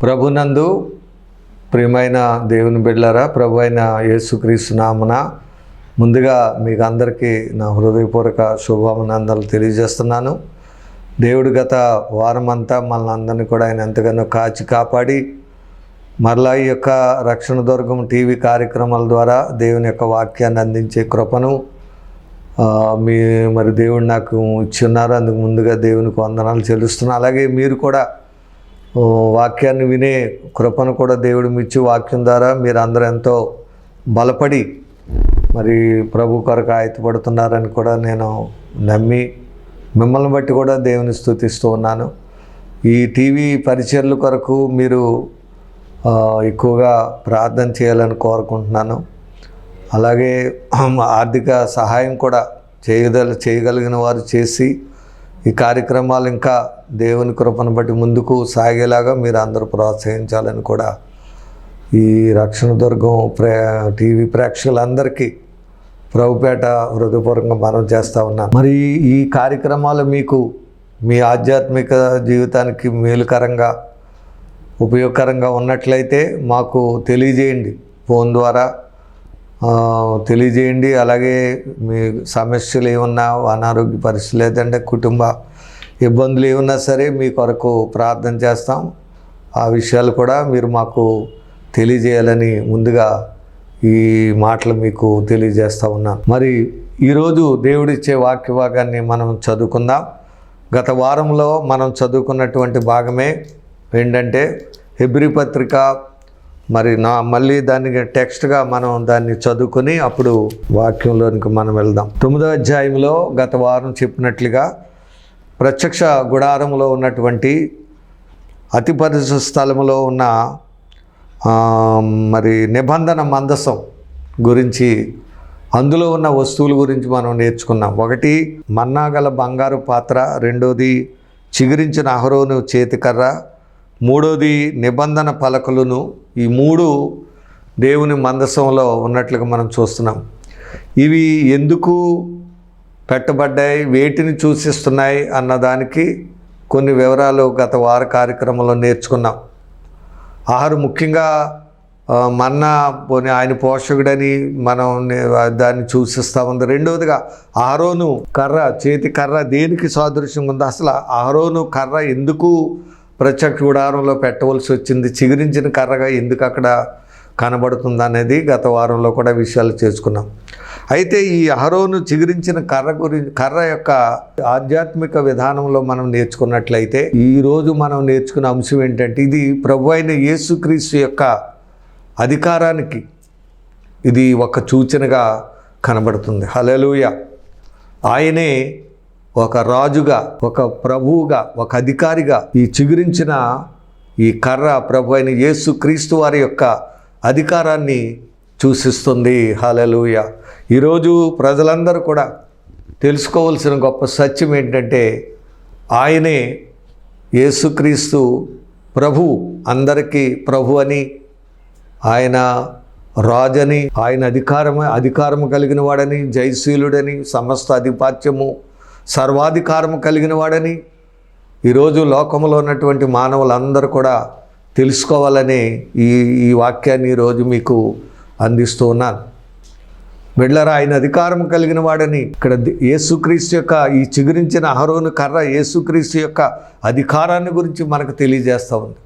ప్రభునందు ప్రియమైన దేవుని బిడ్డలారా ప్రభు అయిన యేసుక్రీస్తు నామున ముందుగా మీకు అందరికీ నా హృదయపూర్వక శుభాభినందనలు తెలియజేస్తున్నాను. దేవుడు గత వారమంతా మనల్ని అందరినీ కూడా ఆయన ఎంతగానో కాచి కాపాడి మరలా ఈ యొక్క రక్షణ దుర్గం టీవీ కార్యక్రమాల ద్వారా దేవుని యొక్క వాక్యాన్ని అందించే కృపను మీ మరి దేవుడు నాకు ఇచ్చి ఉన్నారు. అందుకు ముందుగా దేవునికి వందనాలు చెల్లిస్తున్నాను. అలాగే మీరు కూడా వాక్యాన్ని వినే కృపను కూడా దేవుడు మిచ్చి వాక్యం ద్వారా మీరు అందరూ ఎంతో బలపడి మరి ప్రభు కొరకు ఆయతపడుతున్నారని కూడా నేను నమ్మి మిమ్మల్ని బట్టి కూడా దేవుని స్థుతిస్తూ ఉన్నాను. ఈ టీవీ పరిచర్ల కొరకు మీరు ఎక్కువగా ప్రార్థన చేయాలని కోరుకుంటున్నాను. అలాగే ఆర్థిక సహాయం కూడా చేయగల చేయగలిగిన వారు చేసి ఈ కార్యక్రమాలు ఇంకా దేవుని కృపను బట్టి ముందుకు సాగేలాగా మీరు అందరూ ప్రోత్సహించాలని కూడా ఈ రక్షణ దుర్గం ప్రే టీవీ ప్రేక్షకులందరికీ ప్రభుపేట హృదయపూర్వకంగా మనం చేస్తూ ఉన్నాం. మరి ఈ కార్యక్రమాలు మీకు మీ ఆధ్యాత్మిక జీవితానికి మేలుకరంగా ఉపయోగకరంగా ఉన్నట్లయితే మాకు తెలియజేయండి. ఫోన్ ద్వారా తెలియజేయండి. అలాగే మీ సమస్యలు ఏమన్నా అనారోగ్య పరిస్థితులు లేదంటే కుటుంబ ఇబ్బందులు ఏమన్నా సరే మీ కొరకు ప్రార్థన చేస్తాం. ఆ విషయాలు కూడా మీరు మాకు తెలియజేయాలని ముందుగా ఈ మాటలు మీకు తెలియజేస్తూ ఉన్నాను మరి ఈరోజు దేవుడిచ్చే వాక్య భాగాన్ని మనం చదువుకుందాం. గత వారంలో మనం చదువుకున్నటువంటి భాగమే ఏంటంటే హెబ్రి పత్రిక మరి నా మళ్ళీ దానికి టెక్స్ట్గా మనం దాన్ని చదువుకొని అప్పుడు వాక్యంలోనికి మనం వెళ్దాం. తొమ్మిదో అధ్యాయంలో గత వారం చెప్పినట్లుగా ప్రత్యక్ష గుడారంలో ఉన్నటువంటి అతి పరిశుద్ధ స్థలంలో ఉన్న మరి నిబంధన మందసం గురించి అందులో ఉన్న వస్తువుల గురించి మనం నేర్చుకున్నాం. ఒకటి మన్నాగల బంగారు పాత్ర. రెండోది చిగురించిన అహరోను చేతికర్ర. మూడోది నిబంధన పలకలను. ఈ మూడు దేవుని మందసంలో ఉన్నట్లుగా మనం చూస్తున్నాం. ఇవి ఎందుకు పెట్టబడ్డాయి? వేటిని సూచిస్తున్నాయి అన్నదానికి కొన్ని వివరాలు గత వార కార్యక్రమంలో నేర్చుకున్నాం. ఆహారం ముఖ్యంగా మన్నా పోనీ ఆయన పోషకుడని మనం దాన్ని చూసిస్తా ఉంది. రెండవదిగా ఆరోను కర్ర చేతి కర్ర దేనికి సాదృశ్యం ఉంది అసలు ఆరోను కర్ర ఎందుకు ప్రత్యక్ష గుడారంలో పెట్టవలసి వచ్చింది. చిగురించిన కర్రగా ఎందుకు అక్కడ కనబడుతుంది అనేది గత వారంలో కూడా విషయాలు చేసుకున్నాం. అయితే ఈ అహరోను చిగురించిన కర్ర గురించి కర్ర యొక్క ఆధ్యాత్మిక విధానంలో మనం నేర్చుకున్నట్లయితే ఈరోజు మనం నేర్చుకున్న అంశం ఏంటంటే ఇది ప్రభు అయిన యేసుక్రీస్తు యొక్క అధికారానికి ఇది ఒక సూచనగా కనబడుతుంది. హలలుయ ఆయనే ఒక రాజుగా ఒక ప్రభువుగా ఒక అధికారిగా ఈ చిగురించిన ఈ కర్ర ప్రభు అయిన యేసు క్రీస్తు వారి యొక్క అధికారాన్ని సూచిస్తుంది హలలుయ ఈరోజు ప్రజలందరూ కూడా తెలుసుకోవాల్సిన గొప్ప సత్యం ఏంటంటే ఆయనే యేసుక్రీస్తు ప్రభు అందరికీ ప్రభు అని ఆయన రాజని ఆయన అధికారము అధికారము కలిగిన వాడని జయశీలుడని సమస్త అధిపాత్యము సర్వాధికారము కలిగిన వాడని. ఈరోజు లోకంలో ఉన్నటువంటి మానవులందరూ కూడా తెలుసుకోవాలని ఈ ఈ వాక్యాన్ని ఈరోజు మీకు అందిస్తూ ఉన్నాను. బిడ్లరా ఆయన అధికారం కలిగిన వాడని. ఇక్కడ యేసుక్రీస్తు యొక్క ఈ చిగురించిన అహరోను కర్ర యేసుక్రీస్తు యొక్క అధికారాన్ని గురించి మనకు తెలియజేస్తూ ఉంది.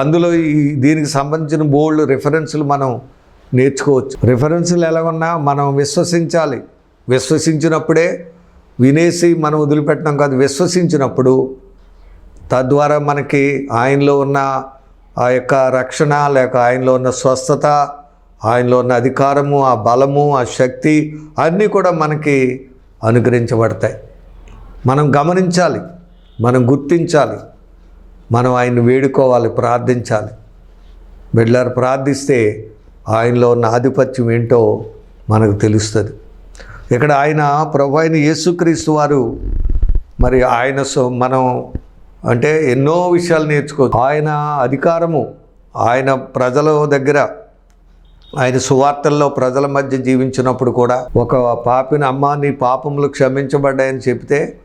అందులో ఈ దీనికి సంబంధించిన బోల్డ్ రిఫరెన్సులు మనం నేర్చుకోవచ్చు. రిఫరెన్సులు ఎలా ఉన్నా మనం విశ్వసించాలి. విశ్వసించినప్పుడే వినేసి మనం వదిలిపెట్టడం కాదు విశ్వసించినప్పుడు తద్వారా మనకి ఆయనలో ఉన్న ఆ యొక్క రక్షణ లేక ఆయనలో ఉన్న స్వస్థత ఆయనలో ఉన్న అధికారము ఆ బలము ఆ శక్తి అన్నీ కూడా మనకి అనుగ్రహించబడతాయి. మనం గమనించాలి మనం గుర్తించాలి మనం ఆయన్ని వేడుకోవాలి ప్రార్థించాలి. బిడ్డలారు ప్రార్థిస్తే ఆయనలో ఉన్న ఆధిపత్యం ఏంటో మనకు తెలుస్తుంది. ఇక్కడ ఆయన ప్రభు అయిన యేసుక్రీస్తు వారు మరి ఆయన సో- మనం అంటే ఎన్నో విషయాలు నేర్చుకోవచ్చు. ఆయన అధికారము ఆయన ప్రజల దగ్గర ఆయన సువార్తల్లో ప్రజల మధ్య జీవించినప్పుడు కూడా ఒక పాపిన అమ్మ నీ పాపములు క్షమించబడ్డాయని చెప్తే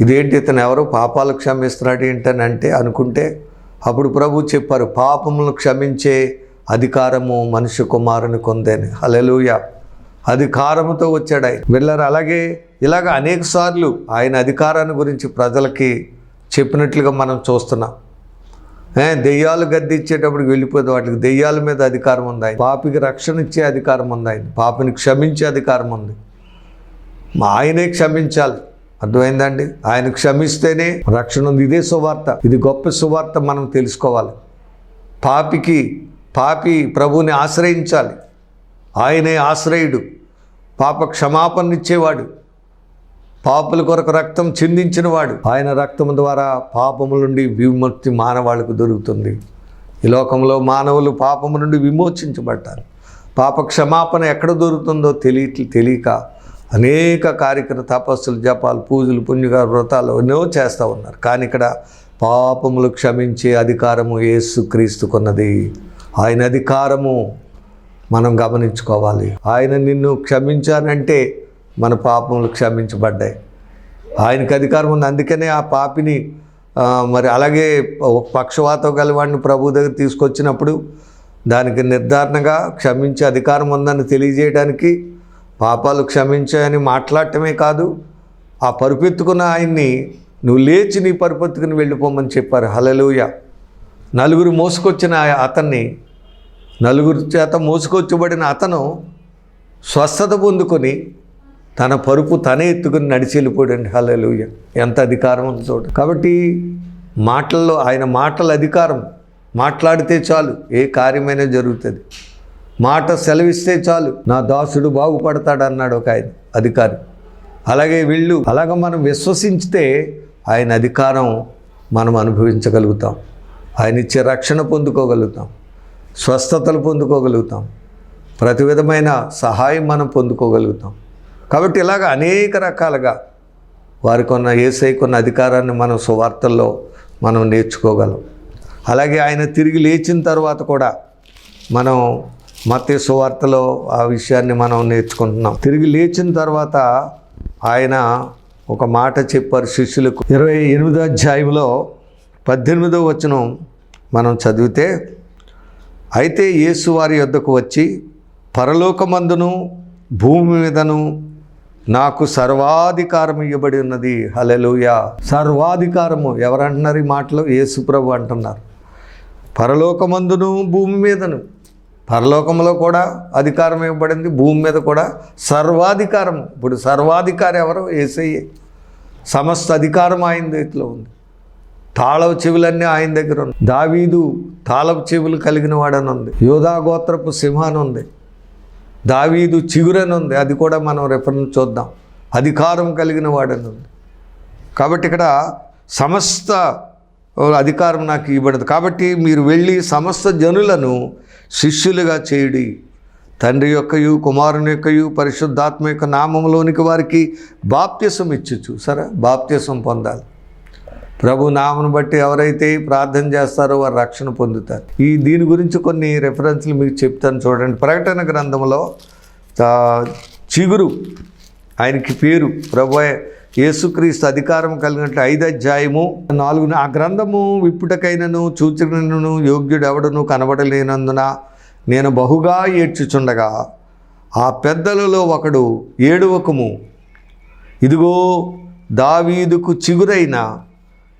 ఇదేంటి ఇతను ఎవరు? పాపాలు క్షమిస్తున్నాడు ఏంటని అంటే అనుకుంటే అప్పుడు ప్రభు చెప్పారు పాపములు క్షమించే అధికారము మనుష్య కుమారుని కొందని. హలెలుయ అధికారముతో వచ్చాడు. ఆయన వెళ్ళారు. అలాగే ఇలాగ అనేక సార్లు ఆయన అధికారాన్ని గురించి ప్రజలకి చెప్పినట్లుగా మనం చూస్తున్నాం. దెయ్యాలు గద్దిచ్చేటప్పటికి వెళ్ళిపోతే వాటికి దెయ్యాల మీద అధికారం ఉంది. ఆయన పాపికి రక్షణ ఇచ్చే అధికారం ఉంది. ఆయన పాపిని క్షమించే అధికారం ఉంది. మా ఆయనే క్షమించాలి. అర్థమైందండి? ఆయన క్షమిస్తేనే రక్షణ ఉంది. ఇదే సువార్త. ఇది గొప్ప సువార్త మనం తెలుసుకోవాలి. పాపికి పాపి ప్రభుని ఆశ్రయించాలి. ఆయనే ఆశ్రయుడు. పాప క్షమాపణ ఇచ్చేవాడు పాపుల కొరకు రక్తం చిందించినవాడు. ఆయన రక్తం ద్వారా పాపముల నుండి విముక్తి మానవాళికి దొరుకుతుంది. ఈ లోకంలో మానవులు పాపము నుండి విమోచించబడ్డారు పాప క్షమాపణ ఎక్కడ దొరుకుతుందో తెలియ తెలియక అనేక కార్యక్రమ తపస్సులు జపాలు పూజలు పుణ్యగా వ్రతాలు ఎన్నో చేస్తూ ఉన్నారు. కానీ ఇక్కడ పాపములు క్షమించే అధికారము ఏసుక్రీస్తుకున్నది ఆయన అధికారము మనం గమనించుకోవాలి. ఆయన నిన్ను క్షమించానంటే మన పాపములు క్షమించబడ్డాయి. ఆయనకి అధికారం ఉంది. అందుకనే ఆ పాపిని మరి అలాగే పక్షవాతం గలవాడిని ప్రభు దగ్గర తీసుకొచ్చినప్పుడు దానికి నిర్ధారణగా క్షమించే అధికారం ఉందని తెలియజేయడానికి పాపాలు క్షమించాయని మాట్లాడటమే కాదు ఆ పరుపెత్తుకున్న ఆయన్ని నువ్వు లేచి నీ పరుపెత్తుకుని వెళ్ళిపోమని చెప్పారు. హలలుయ నలుగురు మోసుకొచ్చిన అతన్ని నలుగురు చేత మోసుకొచ్చబడిన అతను స్వస్థత పొందుకొని తన పరుపు తనే ఎత్తుకుని నడిచి వెళ్ళిపోయాడు హల్లెలూయ. ఎంత అధికారం ఉంది చూడండి. కాబట్టి మాటల్లో ఆయన మాటల అధికారం మాట్లాడితే చాలు ఏ కార్యమైనా జరుగుతుంది. మాట సెలవిస్తే చాలు నా దాసుడు బాగుపడతాడు అన్నాడు ఒక ఆయన అధికారి. అలాగే వీళ్ళు అలాగ మనం విశ్వసించితే ఆయన అధికారం మనం అనుభవించగలుగుతాం. ఆయన ఇచ్చే రక్షణ పొందుకోగలుగుతాం. స్వస్థతలు పొందుకోగలుగుతాం. ప్రతి విధమైన సహాయం మనం పొందుకోగలుగుతాం. కాబట్టి ఇలాగ అనేక రకాలుగా వారికి ఉన్న ఏసైకి అధికారాన్ని మనం సువార్తల్లో మనం నేర్చుకోగలం. అలాగే ఆయన తిరిగి లేచిన తర్వాత కూడా మనం మత్తే సువార్తలో ఆ విషయాన్ని మనం నేర్చుకుంటున్నాం. తిరిగి లేచిన తర్వాత ఆయన ఒక మాట చెప్పారు శిష్యులకు. ఇరవై ఎనిమిదో అధ్యాయంలో పద్దెనిమిదో వచనం మనం చదివితే అయితే యేసు వారి యొద్దకు వచ్చి పరలోకమందును భూమి మీదను నాకు సర్వాధికారం ఇవ్వబడి ఉన్నది. హలెలుయ సర్వాధికారము. ఎవరంటున్నారు ఈ మాటలు? యేసు ప్రభు అంటున్నారు. పరలోకమందును భూమి మీదను. పరలోకంలో కూడా అధికారం ఇవ్వబడింది భూమి మీద కూడా సర్వాధికారం ఇప్పుడు సర్వాధికారి ఎవరు? ఏసయ్యే సమస్త అధికారం ఆయన చేతిలో ఉంది. తాళవ చెవులన్నీ ఆయన దగ్గర ఉంది దావీదు తాళపు చెవులు కలిగిన వాడని ఉంది యోధా గోత్రపు సింహాన్ని ఉంది దావీదు చిగురని ఉంది అది కూడా మనం రెఫరెన్స్ చూద్దాం. అధికారం కలిగిన వాడని ఉంది కాబట్టి ఇక్కడ సమస్త అధికారం నాకు ఇవ్వబడదు. కాబట్టి మీరు వెళ్ళి సమస్త జనులను శిష్యులుగా చేయుడి. తండ్రి యొక్కయు కుమారుని యొక్కయు పరిశుద్ధాత్మ యొక్క నామంలోనికి వారికి బాప్త్యసం ఇచ్చు చూసారా బాప్త్యసం పొందాలి. ప్రభు నామను బట్టి ఎవరైతే ప్రార్థన చేస్తారో వారు రక్షణ పొందుతారు. ఈ దీని గురించి కొన్ని రెఫరెన్స్లు మీకు చెప్తాను చూడండి. ప్రకటన గ్రంథంలో చిగురు ఆయనకి పేరు ప్రభు యేసుక్రీస్తు అధికారం కలిగినట్లు ఐదు అధ్యాయము నాలుగు ఆ గ్రంథము విప్పుటకైనను చూచినను యోగ్యుడెవడను కనబడలేనందున నేను బహుగా ఏడ్చుచుండగా ఆ పెద్దలలో ఒకడు ఏడువకము. ఇదిగో దావీదుకు చిగురైన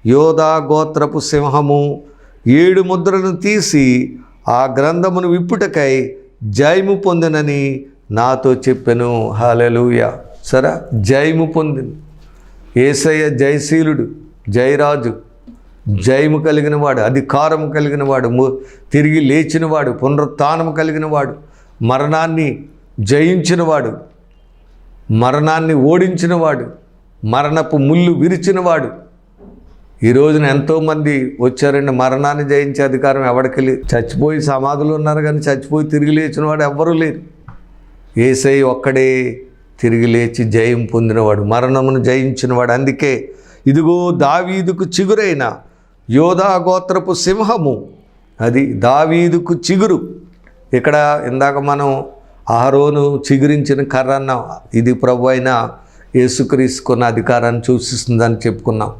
యోధా గోత్రపు సింహము ఏడు ముద్రను తీసి ఆ గ్రంథమును విప్పుటకై జయము పొందినని నాతో చెప్పెను. హాలెలూయ సరే? జయము పొందింది. ఏసయ్య జయశీలుడు జయరాజు. జయము కలిగిన వాడు అధికారం కలిగిన వాడు తిరిగి లేచినవాడు పునరుత్థానం కలిగిన వాడు మరణాన్ని జయించినవాడు మరణాన్ని ఓడించినవాడు మరణపు ముళ్ళు విరిచినవాడు ఈ రోజున ఎంతోమంది వచ్చారండి. మరణాన్ని జయించే అధికారం ఎవరికి లేదు. చచ్చిపోయి సమాధులు ఉన్నారు కానీ చచ్చిపోయి తిరిగి లేచిన వాడు ఎవ్వరూ లేరు. ఏసై ఒక్కడే తిరిగి లేచి జయం పొందినవాడు మరణమును జయించినవాడు. అందుకే ఇదిగో దావీదుకు చిగురైన యోధా గోత్రపు సింహము అది దావీదుకు చిగురు. ఇక్కడ ఇందాక మనం ఆరోను చిగురించిన కర్ర అన్నాం ఇది ప్రభు అయిన యేసుక్రీస్తుకున్న అధికారాన్ని సూచిస్తుందని చెప్పుకున్నాం.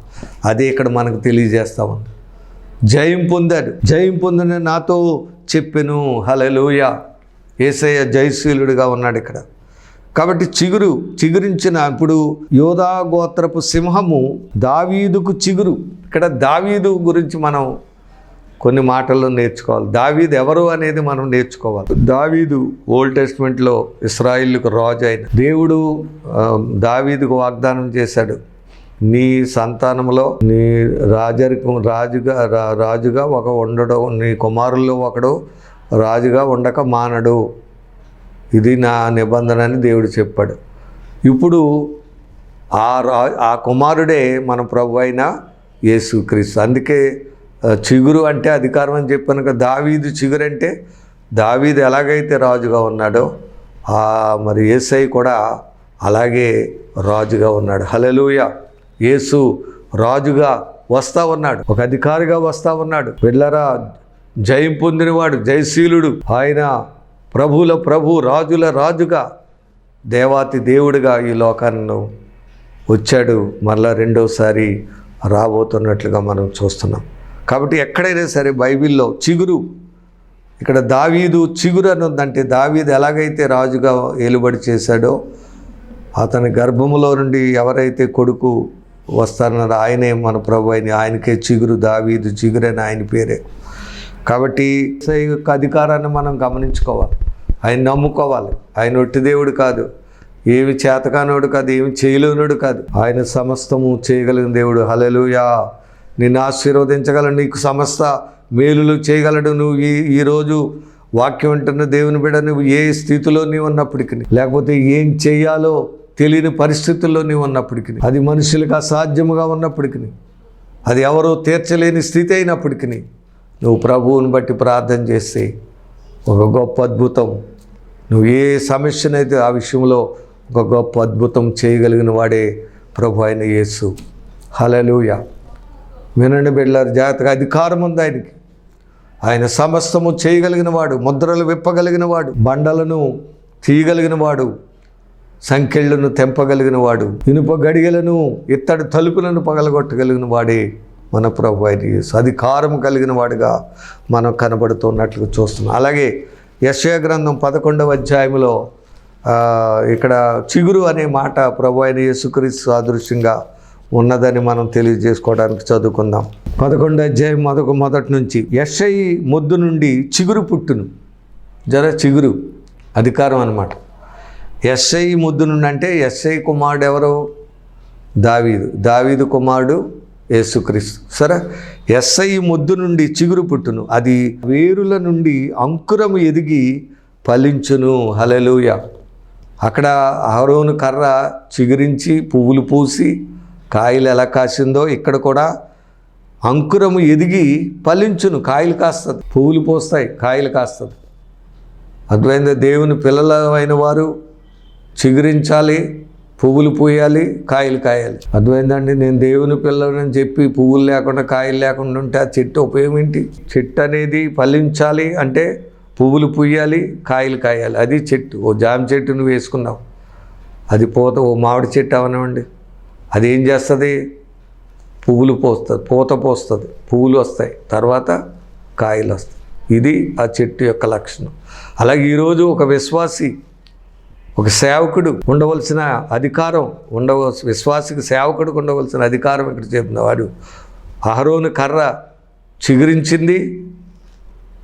అదే ఇక్కడ మనకు తెలియజేస్తా ఉంది జయం పొందాడు. జయం పొందిన నాతో చెప్పెను. హలలోయ ఏసయ్య జయశీలుడిగా ఉన్నాడు ఇక్కడ. కాబట్టి చిగురు చిగురించిన ఇప్పుడు యోధా గోత్రపు సింహము దావీదుకు చిగురు. ఇక్కడ దావీదు గురించి మనం కొన్ని మాటల్లో నేర్చుకోవాలి. దావీదు ఎవరు అనేది మనం నేర్చుకోవాలి. దావీదు ఓల్డ్ టెస్ట్మెంట్లో ఇస్రాయిల్కు రాజు అయిన దేవుడు దావీదుకు వాగ్దానం చేశాడు. నీ సంతానంలో నీ రాజరికం రాజుగా రాజుగా ఒక ఉండడం నీ కుమారుల్లో ఒకడు రాజుగా ఉండక మానడు. ఇది నా నిబంధన అని దేవుడు చెప్పాడు. ఇప్పుడు ఆ రా ఆ కుమారుడే మన ప్రభు అయిన యేసుక్రీస్తు. అందుకే చిగురు అంటే అధికారం అని చెప్పాను కదా. దావీదు చిగురు అంటే దావీదు ఎలాగైతే రాజుగా ఉన్నాడో మరి ఏసై కూడా అలాగే రాజుగా ఉన్నాడు. హలలుయ యేసు రాజుగా వస్తా ఉన్నాడు. ఒక అధికారిగా వస్తా ఉన్నాడు. వెళ్ళరా జయం పొందినవాడు జయశీలుడు. ఆయన ప్రభుల ప్రభు రాజుల రాజుగా దేవాతి దేవుడిగా ఈ లోకాన్ని వచ్చాడు. మరలా రెండోసారి రాబోతున్నట్లుగా మనం చూస్తున్నాం. కాబట్టి ఎక్కడైనా సరే బైబిల్లో చిగురు ఇక్కడ దావీదు చిగురు అని ఉందంటే దావీదు ఎలాగైతే రాజుగా ఏలుబడి చేశాడో అతని గర్భములో నుండి ఎవరైతే కొడుకు వస్తారన్నారో ఆయనే మన ప్రభు అయిన ఆయనకే చిగురు దావీదు చిగురు అని ఆయన పేరే. కాబట్టి యొక్క అధికారాన్ని మనం గమనించుకోవాలి. ఆయన నమ్ముకోవాలి. ఆయన ఒట్టి దేవుడు కాదు. ఏమి చేతకానోడు కాదు ఏమి చేయలేనోడు కాదు. ఆయన సమస్తము చేయగలిగిన దేవుడు. హలలుయా నిన్ను ఆశీర్వదించగలడు నీకు సమస్త మేలులు చేయగలడు. నువ్వు ఈ ఈరోజు వాక్యం వింటున్న దేవుని బిడ నువ్వు ఏ స్థితిలో నీవు ఉన్నప్పటికీ లేకపోతే ఏం చేయాలో తెలియని పరిస్థితుల్లో నీవు ఉన్నప్పటికీ అది మనుషులకు అసాధ్యముగా ఉన్నప్పటికీ అది ఎవరో తీర్చలేని స్థితి అయినప్పటికీ నువ్వు ప్రభువుని బట్టి ప్రార్థన చేస్తే ఒక గొప్ప అద్భుతం. నువ్వు ఏ సమస్యనైతే ఆ విషయంలో ఒక గొప్ప అద్భుతం చేయగలిగిన వాడే ప్రభు అయిన యేసు. హలలుయా వినండి బిడ్డలారు జాగ్రత్తగా అధికారం ఉంది ఆయనకి. ఆయన సమస్తము చేయగలిగిన వాడు ముద్రలు విప్పగలిగిన వాడు బండలను తీయగలిగిన వాడు సంఖ్యలను తెంపగలిగిన వాడు ఇనుప గడిగలను ఇత్తడి తలుపులను పగలగొట్టగలిగిన వాడే మన ప్రభు ఆయన అధికారం కలిగిన వాడుగా మనం కనబడుతున్నట్లు చూస్తున్నాం. అలాగే యశయ గ్రంథం పదకొండవ అధ్యాయంలో ఇక్కడ చిగురు అనే మాట ప్రభు అయిన యేసుక్రీస్తు సాదృశ్యంగా ఉన్నదని మనం తెలియజేసుకోవడానికి చదువుకుందాం. పదకొండు అధ్యాయం మొదక మొదటి నుంచి ఎస్ఐ మొద్దు నుండి చిగురు పుట్టును. జర చిగురు అధికారం అన్నమాట. ఎస్ఐ ముద్దు నుండి అంటే ఎస్ఐ కుమారుడు ఎవరు? దావీదు. దావీదు కుమారుడు యేసుక్రీస్తు. సరే? ఎస్ఐ ముద్దు నుండి చిగురు పుట్టును. అది వేరుల నుండి అంకురము ఎదిగి ఫలించును. హలెలూయ అక్కడ ఆరోను కర్ర చిగురించి పువ్వులు పూసి కాయలు ఎలా కాసిందో ఇక్కడ కూడా అంకురము ఎదిగి ఫలించును. కాయలు కాస్తుంది. పువ్వులు పోస్తాయి కాయలు కాస్తుంది. అద్వైత దేవుని పిల్లల వారు చిగురించాలి పువ్వులు పూయాలి కాయలు కాయాలి. అర్థమైందండి నేను దేవుని పిల్లలని చెప్పి పువ్వులు లేకుండా కాయలు లేకుండా ఉంటే ఆ చెట్టు ఉపయోగం ఏంటి? చెట్టు అనేది ఫలించాలి అంటే పువ్వులు పూయాలి కాయలు కాయాలి. అది చెట్టు. ఓ జామ చెట్టును వేసుకున్నాం. వేసుకున్నావు అది పోత ఓ మామిడి చెట్టు అవనివ్వండి. అది ఏం చేస్తుంది? పువ్వులు పోస్తుంది పూత పోస్తుంది. పువ్వులు వస్తాయి. తర్వాత కాయలు వస్తాయి. ఇది ఆ చెట్టు యొక్క లక్షణం. అలాగే ఈరోజు ఒక విశ్వాసి ఒక సేవకుడు ఉండవలసిన అధికారం ఉండవలసిన విశ్వాసికి సేవకుడికి ఉండవలసిన అధికారం ఇక్కడ చెప్పిన వాడు అహరోను కర్ర చిగురించింది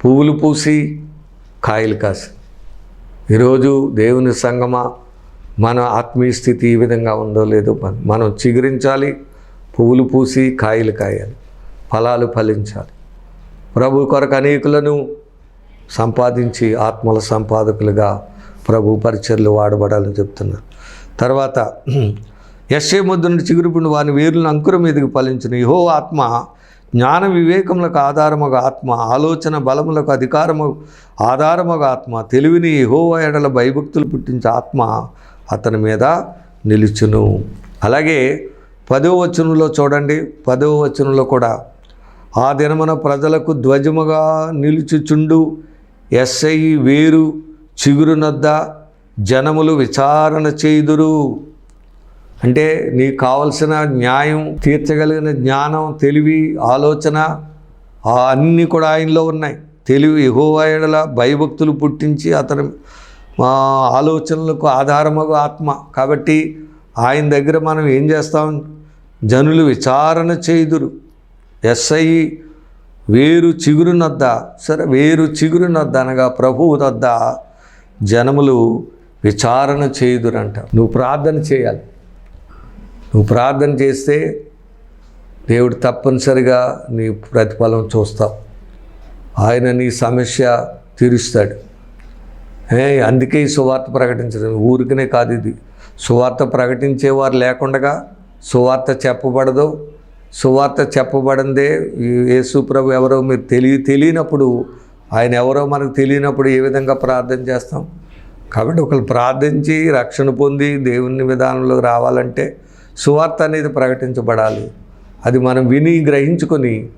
పువ్వులు పూసి కాయలు కాసి ఈరోజు దేవుని సంగమా మన ఆత్మీయ స్థితి ఈ విధంగా ఉందో లేదో మనం చిగురించాలి పువ్వులు పూసి కాయలు కాయాలి ఫలాలు ఫలించాలి. ప్రభు కొరకు అనేకులను సంపాదించి ఆత్మల సంపాదకులుగా ప్రభు పరిచర్లు వాడబడాలని చెప్తున్నారు. తర్వాత యశ్వ ముద్దు నుండి చిగురుపుండి వాని వేరులను అంకురం మీదకి ఫలించిన ఇహో ఆత్మ జ్ఞాన వివేకములకు ఆధారముగా ఆత్మ ఆలోచన బలములకు అధికారము ఆధారముగా ఆత్మ తెలివిని ఇహో ఎడల భయభక్తులు పుట్టించే ఆత్మ అతని మీద నిలుచును. అలాగే పదవ వచనంలో చూడండి. పదవ వచనంలో కూడా ఆ దినమున ప్రజలకు ధ్వజముగా నిలుచుచుండు. ఎస్ఐ వేరు చిగురునొద్ద జనములు విచారణ చేయుదురు. అంటే నీకు కావలసిన న్యాయం తీర్చగలిగిన జ్ఞానం తెలివి ఆలోచన అన్నీ కూడా ఆయనలో ఉన్నాయి. తెలివి యెహోవా భయభక్తులు పుట్టించి అతని ఆలోచనలకు ఆధారమగు ఆత్మ. కాబట్టి ఆయన దగ్గర మనం ఏం చేస్తాం? జనులు విచారణ చేయుదురు. ఎస్ఐ వేరు చిగురునొద్ద సరే వేరు చిగురునొద్ద అనగా ప్రభువు వద్ద జనములు విచారణ చేయుదురంట. నువ్వు ప్రార్థన చేయాలి. నువ్వు ప్రార్థన చేస్తే దేవుడు తప్పనిసరిగా నీ ప్రతిఫలం చూస్తావు. ఆయన నీ సమస్య తీరుస్తాడు. ఏ అందుకే ఈ సువార్త ప్రకటించడం. ఊరికనే కాదు ఇది. సువార్త ప్రకటించేవారు లేకుండగా సువార్త చెప్పబడదు. సువార్త చెప్పబడిందే యేసుప్రభు ఎవరో మీరు తెలియ తెలియనప్పుడు ఆయన ఎవరో మనకు తెలియనప్పుడు ఏ విధంగా ప్రార్థన చేస్తాం? కాబట్టి ఒకరు ప్రార్థించి రక్షణ పొంది దేవుని విధానంలో రావాలంటే సువార్త అనేది ప్రకటించబడాలి. అది మనం విని గ్రహించుకొని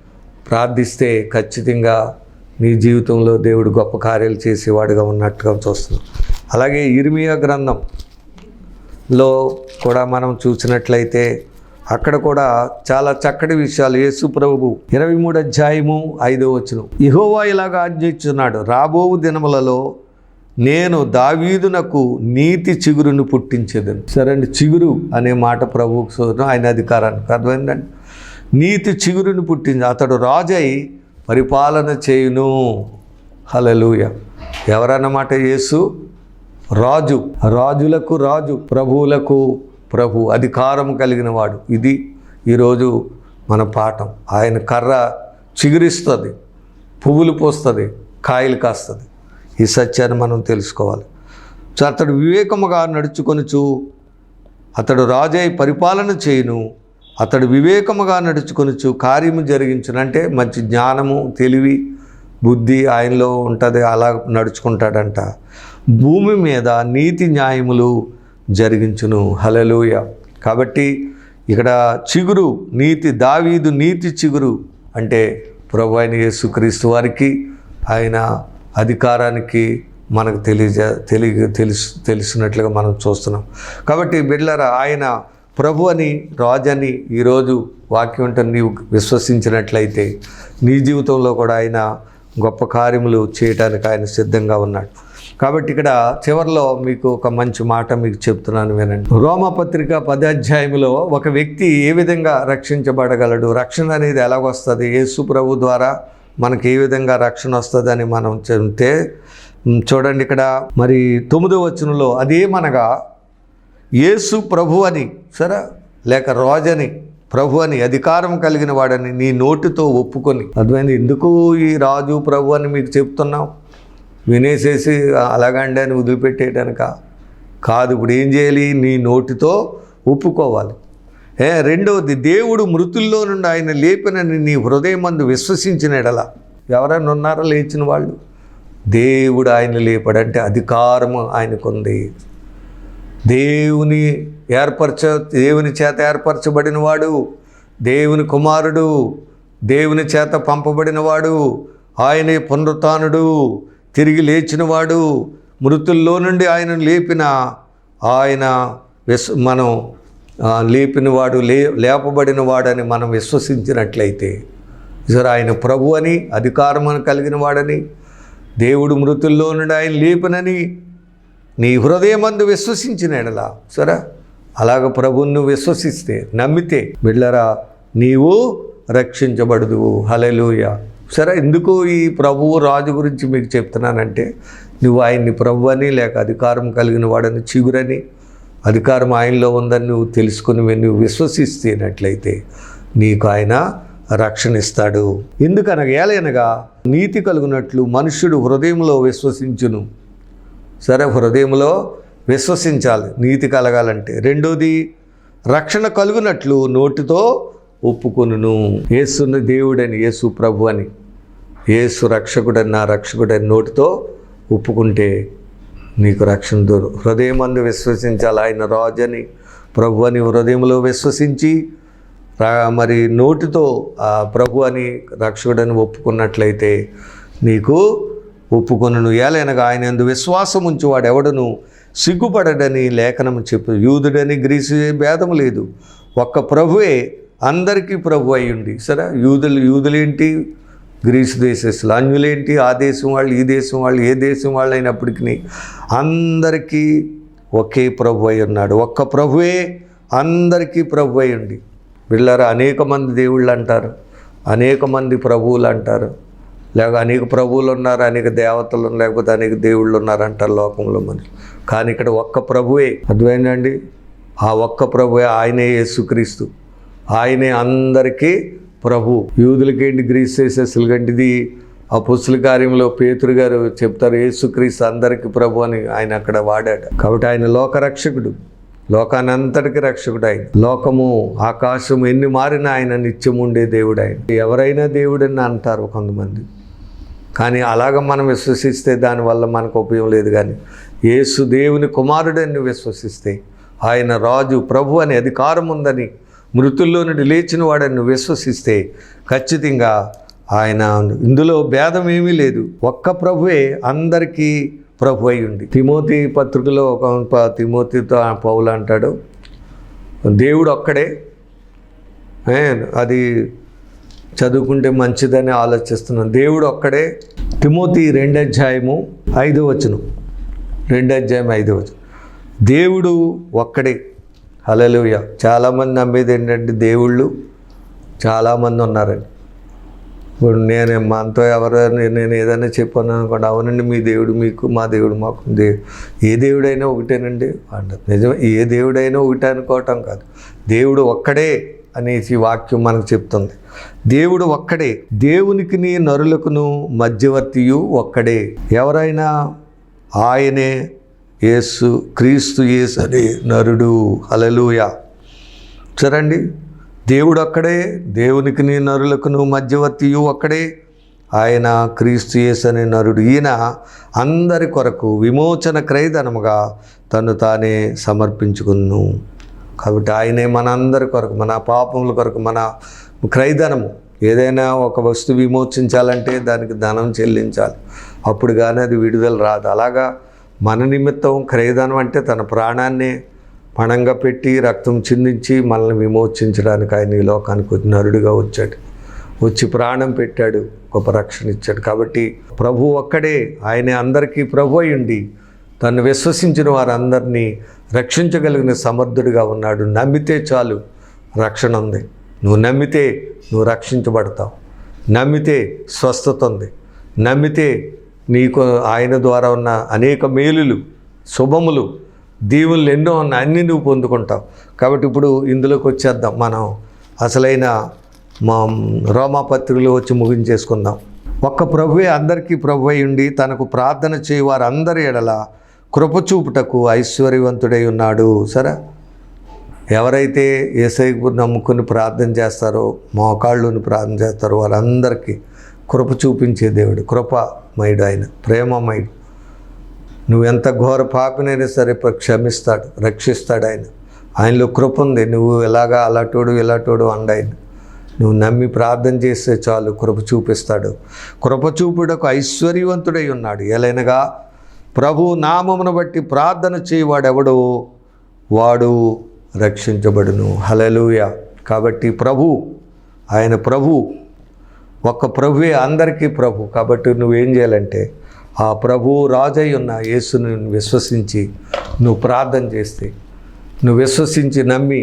ప్రార్థిస్తే ఖచ్చితంగా నీ జీవితంలో దేవుడు గొప్ప కార్యాలు చేసేవాడుగా ఉన్నట్టుగా చూస్తున్నాం. అలాగే ఇర్మియా గ్రంథంలో కూడా మనం చూసినట్లయితే అక్కడ కూడా చాలా చక్కటి విషయాలు. యేసు ప్రభు ఇరవై మూడు అధ్యాయము ఐదో వచ్చును ఇహోవా ఇలాగా ఆజ్ఞిస్తున్నాడు రాబోవు దినములలో నేను దావీదునకు నీతి చిగురును పుట్టించేదను. సరే అండి చిగురు అనే మాట ప్రభువుకు సోదరం ఆయన అధికారానికి అర్థమైందండి. నీతి చిగురుని పుట్టింది అతడు రాజై పరిపాలన చేయును. హలలుయ ఎవరన్నమాట యేసు? రాజు. రాజులకు రాజు ప్రభువులకు ప్రభు అధికారం కలిగిన వాడు. ఇది ఈరోజు మన పాఠం. ఆయన కర్ర చిగురిస్తుంది పువ్వులు పోస్తుంది కాయలు కాస్తుంది. ఈ సత్యాన్ని మనం తెలుసుకోవాలి. సో అతడు వివేకముగా నడుచుకొనుచు అతడు రాజై పరిపాలన చేయును. అతడు వివేకముగా నడుచుకొనుచు కార్యము జరిగించునంటే మంచి జ్ఞానము తెలివి బుద్ధి ఆయనలో ఉంటుంది అలా నడుచుకుంటాడంట. భూమి మీద నీతి న్యాయములు జరిగించును. హలలోయ కాబట్టి ఇక్కడ చిగురు నీతి దావీదు నీతి చిగురు అంటే ప్రభు అయిన యేసుక్రీస్తు వారికి ఆయన అధికారానికి మనకు తెలియజే తెలియ తెలుసు తెలిసినట్లుగా మనం చూస్తున్నాం. కాబట్టి బిడ్లరా ఆయన ప్రభు అని రాజు అని ఈరోజు వాక్యం నీవు విశ్వసించినట్లయితే నీ జీవితంలో కూడా ఆయన గొప్ప కార్యములు చేయడానికి ఆయన సిద్ధంగా ఉన్నాడు. కాబట్టి ఇక్కడ చివరిలో మీకు ఒక మంచి మాట మీకు చెప్తున్నాను వినండి. రోమపత్రిక పదాధ్యాయంలో ఒక వ్యక్తి ఏ విధంగా రక్షించబడగలడు? రక్షణ అనేది ఎలాగొస్తుంది? యేసు ప్రభు ద్వారా మనకి ఏ విధంగా రక్షణ వస్తుందని మనం చెప్తే చూడండి ఇక్కడ. మరి తొమ్మిదో వచనంలో అదేమనగా యేసు ప్రభు అని సరే? లేక రాజని ప్రభు అని అధికారం కలిగిన వాడని నీ నోటితో ఒప్పుకొని. అర్థమైంది? ఎందుకు ఈ రాజు ప్రభు అని మీకు చెప్తున్నాం వినేసేసి అలాగండి అని వదిలిపెట్టేయడానిక? కాదు ఇప్పుడు ఏం చేయాలి? నీ నోటితో ఒప్పుకోవాలి. ఏ రెండవది దేవుడు మృతుల్లో నుండి ఆయన లేపినని నీ హృదయమందు విశ్వసించిన ఎడల. ఎవరైనా ఉన్నారా లేచిన వాళ్ళు? దేవుడు ఆయన లేపడంటే అధికారము ఆయనకుంది. దేవుని ఏర్పరచ దేవుని చేత ఏర్పరచబడిన వాడు దేవుని కుమారుడు దేవుని చేత పంపబడినవాడు ఆయనే పునరుతానుడు తిరిగి లేచినవాడు మృతుల్లో నుండి ఆయన లేపిన ఆయన విశ్వ మనం లేపినవాడు లే లేపబడిన వాడని మనం విశ్వసించినట్లయితే సరే ఆయన ప్రభు అని అధికారమని కలిగిన వాడని దేవుడు మృతుల్లో నుండి ఆయన లేపనని నీ హృదయమందు విశ్వసించిన ఎడలా. సరే? అలాగ ప్రభువును విశ్వసిస్తే నమ్మితే బిళ్ళరా నీవు రక్షించబడదు హలెలుయ సరే ఎందుకు ఈ ప్రభువు రాజు గురించి మీకు చెప్తున్నానంటే నువ్వు ఆయన్ని ప్రభు అని లేక అధికారం కలిగిన వాడని చిగురని అధికారం ఆయనలో ఉందని నువ్వు తెలుసుకుని నువ్వు విశ్వసిస్తేనట్లయితే నీకు ఆయన రక్షణ ఇస్తాడు ఎందుకనగా ఏలైనగా నీతి కలుగునట్లు మనుష్యుడు హృదయంలో విశ్వసించును. సరే హృదయంలో విశ్వసించాలి నీతి కలగాలంటే. రెండోది రక్షణ కలుగునట్లు నోటితో ఒప్పుకొను యేసుని దేవుడని యేసు ప్రభు అని. యేసు రక్షకుడని నా రక్షకుడని నోటితో ఒప్పుకుంటే నీకు రక్షణ దూరం హృదయమందు విశ్వసించాలి. ఆయన రాజని ప్రభు అని హృదయంలో విశ్వసించి మరి నోటితో ఆ ప్రభు అని రక్షకుడని ఒప్పుకున్నట్లయితే నీకు ఒప్పుకొనును. ఏలైనగా ఆయన ఎందు విశ్వాసం ఉంచువాడు ఎవడను సిగ్గుపడడని లేఖనం చెప్పు. యూదుడని గ్రీసు భేదం లేదు. ఒక్క ప్రభువే అందరికీ ప్రభు అయ్యుండి. సరే యూదులు యూదులేంటి? గ్రీసు దేశస్తులు. అన్యులేంటి? ఆ దేశం వాళ్ళు ఈ దేశం వాళ్ళు ఏ దేశం వాళ్ళు అయినప్పటికీ అందరికీ ఒకే ప్రభు అయి ఉన్నాడు ఒక్క ప్రభువే అందరికీ ప్రభు అయ్యుండి. వీళ్ళారా అనేక మంది దేవుళ్ళు అంటారు అనేక మంది ప్రభువులు అంటారు లేక అనేక ప్రభువులు ఉన్నారు అనేక దేవతలు లేకపోతే అనేక దేవుళ్ళు ఉన్నారు అంటారు లోకంలో మనుషులు కానీ ఇక్కడ ఒక్క ప్రభువే. అర్థమైందండి? ఆ ఒక్క ప్రభువే ఆయనే యేసుక్రీస్తు. ఆయనే అందరికీ ప్రభు. యూదులకేంటి గ్రీస్ చేసేసలు కంటిది ఆ పుస్తుల కార్యంలో పేతురు గారు చెప్తారు యేసుక్రీస్తు అందరికీ ప్రభు అని ఆయన అక్కడ వాడాడు. కాబట్టి ఆయన లోకరక్షకుడు. లోకాన్ని అంతటికి రక్షకుడు ఆయన. లోకము ఆకాశం ఎన్ని మారినా ఆయన నిత్యం ఉండే దేవుడు ఆయన. ఎవరైనా దేవుడని అంటారు కొంతమంది. కానీ అలాగ మనం విశ్వసిస్తే దానివల్ల మనకు ఉపయోగం లేదు కానీ యేసు దేవుని కుమారుడని విశ్వసిస్తే ఆయన రాజు ప్రభు అని అధికారం ఉందని మృతుల్లో నుండి లేచిన వాడని విశ్వసిస్తే ఖచ్చితంగా ఆయన ఇందులో భేదం ఏమీ లేదు. ఒక్క ప్రభువే అందరికీ ప్రభు అయి ఉంది తిమోతి పత్రికలో ఒక తిమోతితో పౌలు అంటాడు దేవుడు ఒక్కడే. అది చదువుకుంటే మంచిదని ఆలోచిస్తున్నాను. దేవుడు ఒక్కడే. తిమోతి రెండు అధ్యాయము ఐదో వచనం. రెండు అధ్యాయం ఐదో వచనం. దేవుడు ఒక్కడే. హలలుయ చాలామంది నమ్మేది ఏంటంటే దేవుళ్ళు చాలామంది ఉన్నారండి. ఇప్పుడు నేను మనతో ఎవరు నేను ఏదైనా చెప్పాను అనుకోండి అవునండి మీ దేవుడు మీకు మా దేవుడు మాకు దేవుడు ఏ దేవుడైనా ఒకటేనండి. అంటారు నిజం ఏ దేవుడైనా ఒకటే అనుకోవటం కాదు. దేవుడు ఒక్కడే. అనేసి వాక్యం మనకు చెప్తుంది. దేవుడు ఒక్కడే దేవునికి నీ నరులకును మధ్యవర్తియు ఒక్కడే. ఎవరైనా ఆయనే యేసు క్రీస్తు యేసు అనే నరుడు. అలలుయ చూడండి దేవుడు ఒక్కడే దేవునికి నీ నరులకును మధ్యవర్తియు ఒక్కడే. ఆయన క్రీస్తు యేసు అనే నరుడు. ఈయన అందరి కొరకు విమోచన క్రైదనముగా తను తానే సమర్పించుకును కాబట్టి ఆయనే మనందరి కొరకు మన పాపముల కొరకు మన క్రైధనము. ఏదైనా ఒక వస్తువు విమోచించాలంటే దానికి ధనం చెల్లించాలి. అప్పుడు కానీ అది విడుదల రాదు. అలాగా మన నిమిత్తం క్రయధనం అంటే తన ప్రాణాన్ని పణంగా పెట్టి రక్తం చిందించి మనల్ని విమోచించడానికి ఆయన ఈ లోకానికి వచ్చి నరుడిగా వచ్చాడు. వచ్చి ప్రాణం పెట్టాడు గొప్ప రక్షణ ఇచ్చాడు. కాబట్టి ప్రభు ఒక్కడే ఆయన అందరికీ ప్రభు అయి ఉండి తను విశ్వసించిన వారందరినీ రక్షించగలిగిన సమర్థుడిగా ఉన్నాడు. నమ్మితే చాలు రక్షణ ఉంది. నువ్వు నమ్మితే నువ్వు రక్షించబడతావు. నమ్మితే స్వస్థత ఉంది. నమ్మితే నీకు ఆయన ద్వారా ఉన్న అనేక మేలులు శుభములు దీవులు ఎన్నో ఉన్న అన్నీ నువ్వు పొందుకుంటావు. కాబట్టి ఇప్పుడు ఇందులోకి వచ్చేద్దాం మనం. అసలైన మా రోమాపత్రికలో వచ్చి ముగించేసుకుందాం. ఒక్క ప్రభువే అందరికీ ప్రభు అయి ఉండి తనకు ప్రార్థన చేయవారందరి ఎడల కృపచూపుటకు ఐశ్వర్యవంతుడై ఉన్నాడు. సరే? ఎవరైతే ఏసైపు నమ్ముకుని ప్రార్థన చేస్తారో మోకాళ్ళుని ప్రార్థన చేస్తారో వారందరికీ కృప చూపించే దేవుడు కృపమయుడు ఆయన ప్రేమమయుడు. నువ్వు ఎంత ఘోర పాపినైనా సరే క్షమిస్తాడు రక్షిస్తాడు ఆయన. ఆయనలో కృప ఉంది. నువ్వు ఎలాగా అలాటోడు ఇలాటోడు అండాయన నువ్వు నమ్మి ప్రార్థన చేస్తే చాలు కృప చూపిస్తాడు. కృప చూపుటకు ఐశ్వర్యవంతుడై ఉన్నాడు. ఎలైనగా ప్రభు నామమును బట్టి ప్రార్థన చేయవాడెవడో వాడు రక్షించబడును. హలలుయ కాబట్టి ప్రభు ఆయన ప్రభు ఒక్క ప్రభువే అందరికీ ప్రభు. కాబట్టి నువ్వేం చేయాలంటే ఆ ప్రభు రాజై ఉన్న యేసుని విశ్వసించి నువ్వు ప్రార్థన చేస్తే నువ్వు విశ్వసించి నమ్మి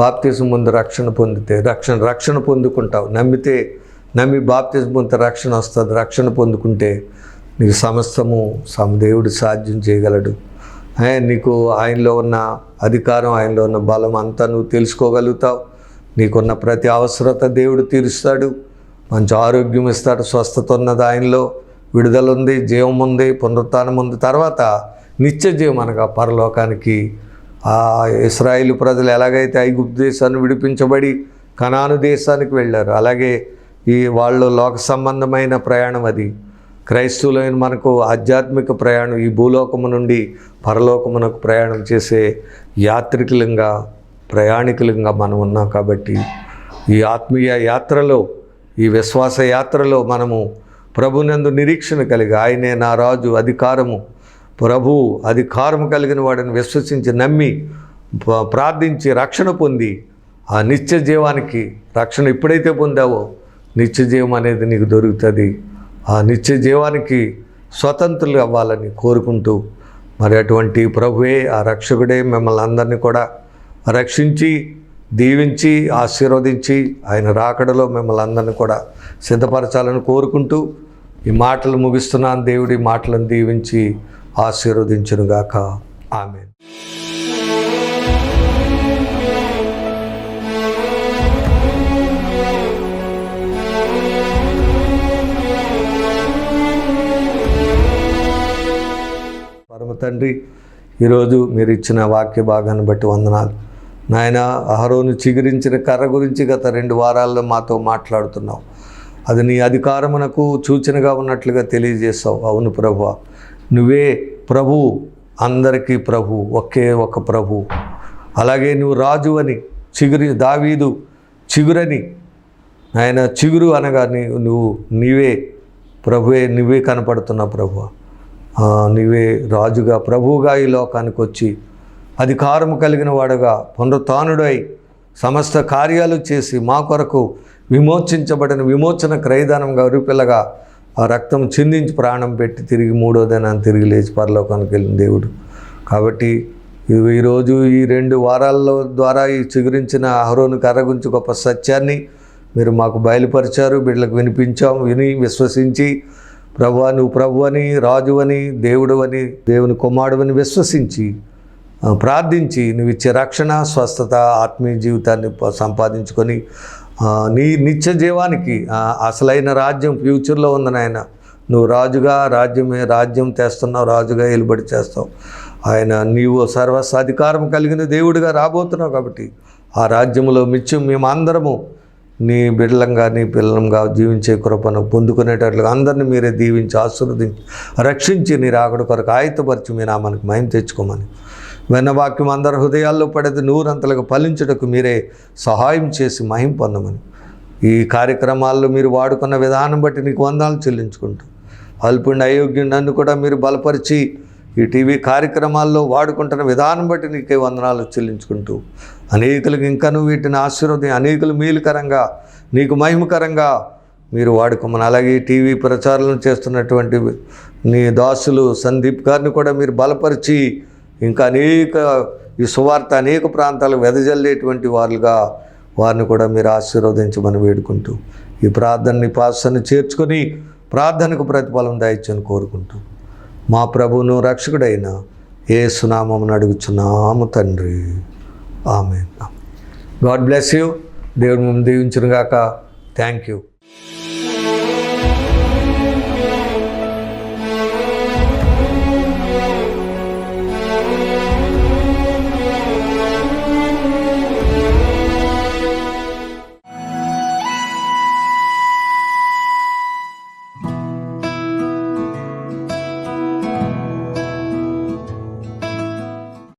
బాప్తిజం ముందు రక్షణ పొందితే రక్షణ రక్షణ పొందుకుంటావు. నమ్మితే నమ్మి బాప్తిజం పొందితే రక్షణ వస్తుంది రక్షణ పొందుకుంటే నీకు సమస్తము సమ దేవుడు సాధ్యం చేయగలడు. నీకు ఆయనలో ఉన్న అధికారం ఆయనలో ఉన్న బలం అంతా నువ్వు తెలుసుకోగలుగుతావు. నీకున్న ప్రతి అవసరత దేవుడు తీరుస్తాడు. మంచి ఆరోగ్యం ఇస్తాడు. స్వస్థత ఉన్నది ఆయనలో. విడుదల ఉంది జీవం ఉంది పునరుత్థానం ఉంది. తర్వాత నిత్య జీవం అనగా పరలోకానికి. ఆ ఇస్రాయిల్ ప్రజలు ఎలాగైతే ఐగుప్తు దేశాన్ని విడిపించబడి కనాను దేశానికి వెళ్ళారు అలాగే ఈ వాళ్ళు లోక సంబంధమైన ప్రయాణం అది. క్రైస్తవులైన మనకు ఆధ్యాత్మిక ప్రయాణం ఈ భూలోకము నుండి పరలోకమునకు ప్రయాణం చేసే యాత్రికులంగా ప్రయాణికులంగా మనం ఉన్నాం కాబట్టి ఈ ఆత్మీయ యాత్రలో ఈ విశ్వాస యాత్రలో మనము ప్రభునందు నిరీక్షణ కలిగి ఆయనే నా రాజు అధికారము. ప్రభు అధికారము కలిగిన వాడిని విశ్వసించి నమ్మి ప్రార్థించి రక్షణ పొంది ఆ నిత్య జీవానికి రక్షణ ఎప్పుడైతే పొందావో నిత్య జీవం అనేది నీకు దొరుకుతుంది. ఆ నిత్య జీవానికి స్వతంత్రులు అవ్వాలని కోరుకుంటూ మరి అటువంటి ప్రభువే ఆ రక్షకుడే మిమ్మల్ని అందరినీ కూడా రక్షించి దీవించి ఆశీర్వదించి ఆయన రాకడలో మిమ్మల్ని అందరినీ కూడా సిద్ధపరచాలని కోరుకుంటూ ఈ మాటలు ముగిస్తున్నాను. దేవుడి మాటలను దీవించి ఆశీర్వదించునుగాక. ఆమె తండ్రి ఈరోజు మీరు ఇచ్చిన వాక్య భాగాన్ని బట్టి వందనాలు. నాయన అహరోను చిగురించిన కర్ర గురించి గత రెండు వారాల్లో మాతో మాట్లాడుతున్నావు. అది నీ అధికారమునకు సూచనగా ఉన్నట్లుగా తెలియజేస్తావు అవును ప్రభు నువ్వే ప్రభు అందరికీ ప్రభు ఒకే ఒక ప్రభు. అలాగే నువ్వు రాజు అని చిగురి దావీదు చిగురని ఆయన చిగురు అనగా నీ నువ్వు నీవే ప్రభువే నువ్వే కనపడుతున్నావు ప్రభు. నీవే రాజుగా ప్రభువుగా ఈ లోకానికి వచ్చి అధికారము కలిగిన వాడుగా పునరుత్నుడై సమస్త కార్యాలు చేసి మా కొరకు విమోచించబడిన విమోచన క్రయదానంగా ఉరిపిల్లగా ఆ రక్తం చిందించి ప్రాణం పెట్టి తిరిగి మూడో దినాన్ని తిరిగి లేచి పరలోకానికి వెళ్ళిన దేవుడు. కాబట్టి ఈరోజు ఈ రెండు వారాల్లో ద్వారా ఈ చిగురించిన అహరోను కర్ర గురించి గొప్ప సత్యాన్ని మీరు మాకు బయలుపరిచారు. బిడ్డలకు వినిపించాం విని విశ్వసించి ప్రభు నువ్వు ప్రభు అని రాజు అని దేవుడు అని దేవుని కుమారుడు అని విశ్వసించి ప్రార్థించి నువ్వు ఇచ్చే రక్షణ స్వస్థత ఆత్మీయ జీవితాన్ని సంపాదించుకొని నీ నిత్య జీవానికి అసలైన రాజ్యం ఫ్యూచర్లో ఉంది నాయన. నువ్వు రాజుగా రాజ్యమే రాజ్యం తెస్తున్నావు రాజుగా ఎలుబడి చేస్తావు. ఆయన నీవు సర్వస్వాధికారం కలిగిన దేవుడిగా రాబోతున్నావు కాబట్టి ఆ రాజ్యంలో మిత్యం మేమందరము నీ బిడ్డలంగా నీ పిల్లలంగా జీవించే కృపను పొందుకునేటట్లుగా అందరిని మీరే దీవించి ఆశీర్వదించి రక్షించి నీ రాకడ కొరకు ఆయుతపరిచి మీ నామానికి మహిమ తెచ్చుకోమని. వెన్నవాక్యం అందరి హృదయాల్లో పడేది నూరంతలకు ఫలించుటకు మీరే సహాయం చేసి మహిం పొందమని. ఈ కార్యక్రమాల్లో మీరు వాడుకున్న విధానం బట్టి నీకు వందాలు చెల్లించుకుంటూ అల్పుండి అయోగ్యం నన్ను కూడా మీరు బలపరిచి ఈ టీవీ కార్యక్రమాల్లో వాడుకుంటున్న విధానం బట్టి నీకే వందనాలు చెల్లించుకుంటూ అనేకులకు ఇంకను వీటిని ఆశీర్వదం అనేకులు మేలుకరంగా నీకు మహిమకరంగా మీరు వాడుకోమని. అలాగే టీవీ ప్రచారం చేస్తున్నటువంటి నీ దాసులు సందీప్ గారిని కూడా మీరు బలపరిచి ఇంకా అనేక ఈ సువార్త అనేక ప్రాంతాలకు వెదజల్లేటువంటి వారుగా వారిని కూడా మీరు ఆశీర్వదించమని వేడుకుంటూ ఈ ప్రార్థనని పాసను చేర్చుకొని ప్రార్థనకు ప్రతిఫలం దాయిచ్చని కోరుకుంటూ మా ప్రభువును రక్షకుడైన ఏ సునామమును అడుగుచున్నాము తండ్రి. ఆమె గాడ్ బ్లెస్ యూ. దేవుడు మేము దీవించునుగాక. Thank you